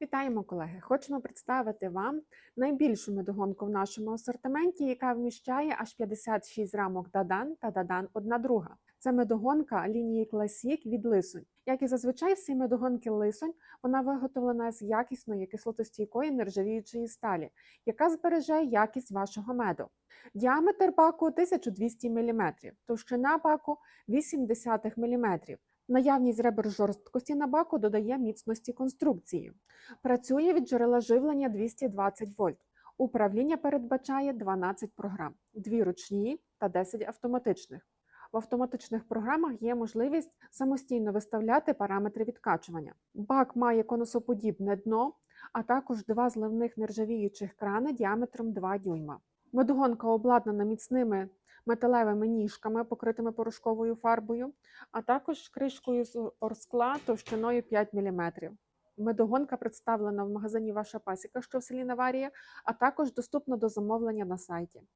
Вітаємо, колеги! Хочемо представити вам найбільшу медогонку в нашому асортименті, яка вміщає аж 56 рамок Дадан та Дадан одна друга. Це медогонка лінії Classic від Лисонь. Як і зазвичай всі медогонки Лисонь, вона виготовлена з якісної кислотостійкої нержавіючої сталі, яка збереже якість вашого меду. Діаметр баку 1200 мм, товщина баку 0,8 мм. Наявність ребер жорсткості на баку додає міцності конструкції. Працює від джерела живлення 220 вольт. Управління передбачає 12 програм, 2 ручні та 10 автоматичних. В автоматичних програмах є можливість самостійно виставляти параметри відкачування. Бак має конусоподібне дно, а також два зливних нержавіючих крани діаметром 2 дюйма. Медогонка обладнана міцними металевими ніжками, покритими порошковою фарбою, а також кришкою з орскла товщиною 5 мм. Медогонка представлена в магазині Ваша пасіка, що в селі Наварія, а також доступна до замовлення на сайті.